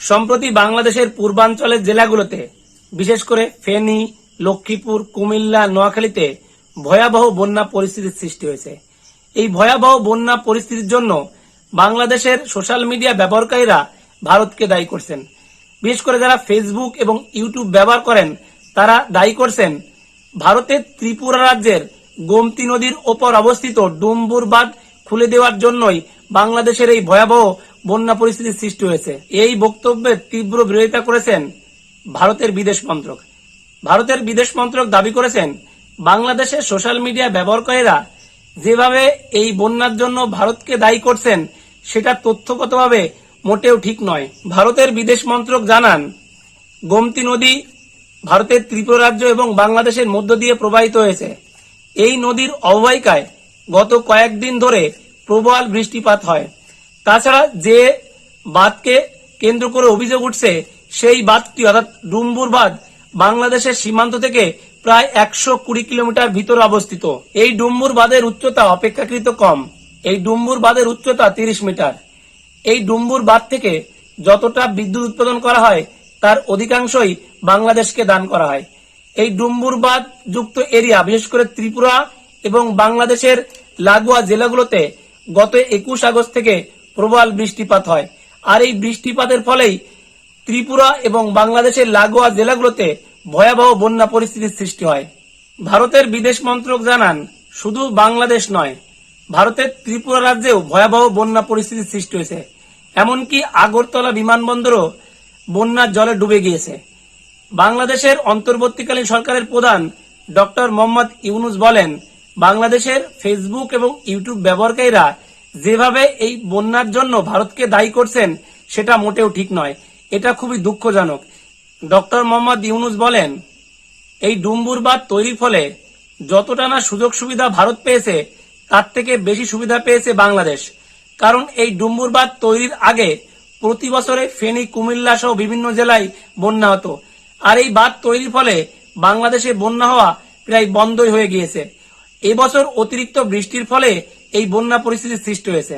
সম্প্রতি বাংলাদেশের পূর্বাঞ্চলের জেলাগুলোতে, বিশেষ করে ফেনী, লক্ষ্মীপুর, কুমিল্লা, নোয়াখালীতে ভয়াবহ বন্যা পরিস্থিতির সৃষ্টি হয়েছে। এই ভয়াবহ বন্যা পরিস্থিতির জন্য বাংলাদেশের সোশ্যাল মিডিয়া ব্যবহারকারীরা ভারতকে দায়ী করছেন। বিশেষ করে যারা ফেসবুক এবং ইউটিউব ব্যবহার করেন, তারা দায়ী করছেন ভারতের ত্রিপুরা রাজ্যের গোমতী নদীর ওপর অবস্থিত ডুম্বুর বাঁধ খুলে দেওয়ার জন্যই বাংলাদেশের এই ভয়াবহ বন্যা পরিস্থিতির সৃষ্টি হয়েছে। এই বক্তব্যের তীব্র বিরোধিতা করেছেন ভারতের বিদেশ মন্ত্রক। ভারতের বিদেশ মন্ত্রক দাবি করেছেন, বাংলাদেশের সোশ্যাল মিডিয়া ব্যবহারকারীরা যেভাবে এই বন্যার জন্য ভারতকে দায়ী করছেন, সেটা তথ্যগতভাবে মোটেও ঠিক নয়। ভারতের বিদেশ মন্ত্রক জানান, গোমতী নদী ভারতের ত্রিপুরা রাজ্য এবং বাংলাদেশের মধ্য দিয়ে প্রবাহিত হয়েছে। এই নদীর অববাহিকায় গত কয়েকদিন ধরে প্রবল বৃষ্টিপাত হয়। তাছাড়া যে বাঁধকে কেন্দ্র করে অভিযোগ উঠছে, সেই বাঁধটি অর্থাৎ ডুম্বুর বাঁধ বাংলাদেশের সীমান্ত থেকে প্রায় একশো কুড়ি কিলোমিটার ভিতরে অবস্থিত। এই ডুম্বুর বাঁধের উচ্চতা অপেক্ষাকৃত কম। এই ডুম্বুর বাঁধের উচ্চতা তিরিশ মিটার। এই ডুম্বুর বাঁধ থেকে যতটা বিদ্যুৎ উৎপাদন করা হয়, তার অধিকাংশই বাংলাদেশকে দান করা হয়। এই ডুম্বুর বাঁধ যুক্ত এরিয়া, বিশেষ করে ত্রিপুরা এবং বাংলাদেশের লাগোয়া জেলাগুলোতে গত একুশ আগস্ট থেকে প্রবল বৃষ্টিপাত হয়। আর এই বৃষ্টিপাতের ফলেই ত্রিপুরা এবং বাংলাদেশের লাগোয়া জেলাগুলোতে ভয়াবহ বন্যা পরিস্থিতির সৃষ্টি হয়। ভারতের বিদেশ মন্ত্রক জানান, শুধু বাংলাদেশ নয়, ভারতের ত্রিপুরা রাজ্যেও ভয়াবহ বন্যা পরিস্থিতির সৃষ্টি হয়েছে। এমনকি আগরতলা বিমানবন্দরও বন্যার জলে ডুবে গিয়েছে। বাংলাদেশের অন্তর্বর্তীকালীন সরকারের প্রধান ডক্টর মোহাম্মদ ইউনুস বলেন, বাংলাদেশের ফেসবুক এবং ইউটিউব ব্যবহারকারীরা যেভাবে এই বন্যার জন্য ভারতকে দায়ী করছেন, সেটা মোটেও ঠিক নয়। এটা খুবই দুঃখজনক। ডক্টর মোহাম্মদ ইউনুস বলেন, এই ডুম্বুর বাঁধ তৈরির ফলে যতটা না সুযোগ সুবিধা ভারত পেয়েছে, তার থেকে বেশি সুবিধা পেয়েছে বাংলাদেশ। কারণ এই ডুম্বুর বাঁধ তৈরির আগে প্রতি বছরে ফেনী, কুমিল্লা সহ বিভিন্ন জেলায় বন্যা হতো। আর এই বাঁধ তৈরির ফলে বাংলাদেশে বন্যা হওয়া প্রায় বন্ধই হয়ে গিয়েছে। এবছর অতিরিক্ত বৃষ্টির ফলে এই বন্যা পরিস্থিতি সৃষ্টি হয়েছে।